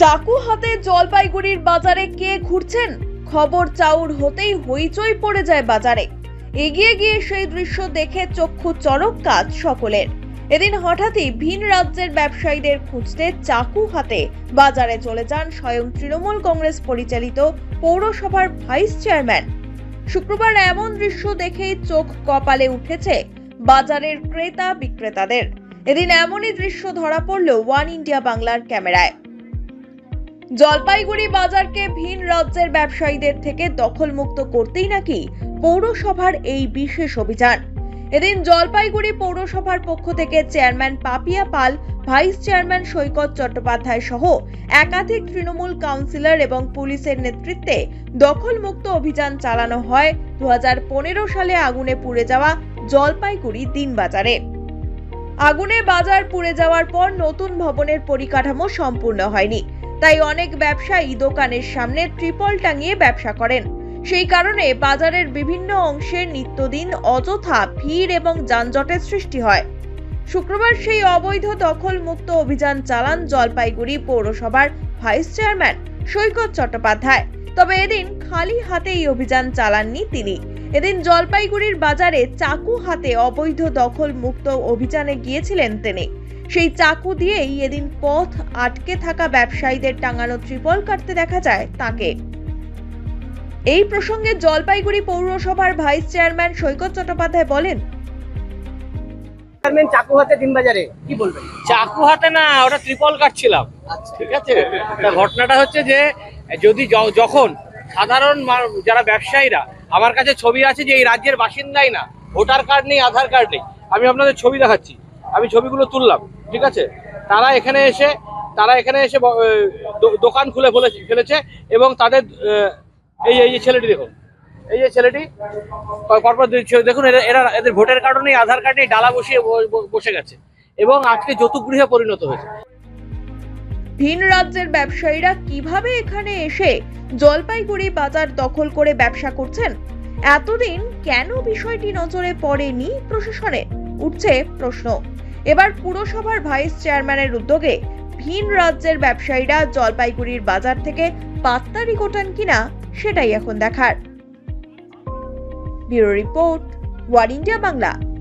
চাকু হাতে জলপাইগুড়ির বাজারে কে ঘুরছেন? খবর চাউর হতেই হইচই পড়ে যায় বাজারে। এগিয়ে গিয়ে সেই দৃশ্য দেখে চক্ষু চরক কাজ সকলের। এদিন হঠাৎই ভিন রাজ্যের ব্যবসায়ীদের খুঁজতে চাকু হাতে বাজারে চলে যান স্বয়ং তৃণমূল কংগ্রেস পরিচালিত পৌরসভার ভাইস চেয়ারম্যান। শুক্রবার এমন দৃশ্য দেখেই চোখ কপালে উঠেছে বাজারের ক্রেতা বিক্রেতাদের। এদিন এমনই দৃশ্য ধরা পড়ল ওয়ান ইন্ডিয়া বাংলার ক্যামেরায়। জলপাইগুড়ি বাজারকে ভিন রাজ্যের ব্যবসায়ীদের থেকে দখলমুক্ত করতেই নাকি পৌরসভার এই বিশেষ অভিযান। এদিন জলপাইগুড়ি পৌরসভার পক্ষ থেকে chairman Papiya Pal, vice chairman Saikat Chattopadhyay সহ একাধিক তৃণমূল কাউন্সিলর এবং পুলিশের নেতৃত্বে দখলমুক্ত অভিযান চালানো হয় দু হাজার পনেরো সালে আগুনে পুড়ে যাওয়া জলপাইগুড়ি দিন বাজারে আগুনে বাজার পুড়ে যাওয়ার পর নতুন ভবনের পরিকাঠামো সম্পূর্ণ হয়নি। তাই অনেক ব্যবসায়ী দোকানের সামনে ট্রিপল টাঙিয়ে ব্যবসা করেন। সেই কারণে বাজারের বিভিন্ন অংশে নিত্যদিন অযথা ভিড় এবং যানজটের সৃষ্টি হয়। শুক্রবার সেই অবৈধ দখল মুক্ত অভিযান চালান জলপাইগুড়ি পৌরসভার ভাইস চেয়ারম্যান সৈকত চট্টোপাধ্যায়। তবে এদিন খালি হাতে এই অভিযান চালাননি তিনি। এদিন জলপাইগুড়ির বাজারে চাকু হাতে অবৈধ দখল মুক্ত অভিযানে গিয়েছিলেন তিনি। সেই চাকু দিয়েই এদিন পথ আটকে থাকা ব্যবসায়ীদের টাঙানো ত্রিপল কাটতে দেখা যায় তাকে। এই প্রসঙ্গে জলপাইগুড়ি পৌরসভার ভাইস চেয়ারম্যান সৈকত চট্টোপাধ্যায় বলেন চেয়ারম্যান চাকু হাতে দিনবাজারে কি বলবেন? চাকু হাতে না ওটা ত্রিপল কাটছিলাম। ঠিক আছে? ঘটনাটা হচ্ছে যে যদি যখন সাধারণ যারা ব্যবসায়ীরা আমার কাছে ছবি আছে যে এই রাজ্যের বাসিন্দাই না ভোটার কার্ড নেই আধার কার্ড নেই। আমি আপনাদের ছবি দেখাচ্ছি। আমি ছবিগুলো তুললাম। ঠিক আছে? তারা এখানে এসে, তারা এখানে এসে দোকান খুলে ফেলেছে এবং তাদের এই এই ছেলেটি দেখুন, এই যে ছেলেটি পরপর দেখুন, এরা এদের ভোটের কার্ডও নেই, আধার কার্ড নেই, ডালা বসিয়ে বসে গেছে এবং আজকে যৌতুগৃহে পরিণত হয়েছে। ভিন রাজ্যের ব্যবসায়ীরা কীভাবে এখানে এসে জলপাইগুড়ি বাজার দখল করে ব্যবসা করছেন? এতদিন কেন বিষয়টি নজরে পড়েনি প্রশাসনে? উঠছে প্রশ্ন। এবার পুরসভার ভাইস চেয়ারম্যানের উদ্যোগে ভিন রাজ্যের ব্যবসায়ীরা জলপাইগুড়ির বাজার থেকে পাত্তারি কোটান কিনা সেটাই এখন দেখার। Bureau report one India Bangla.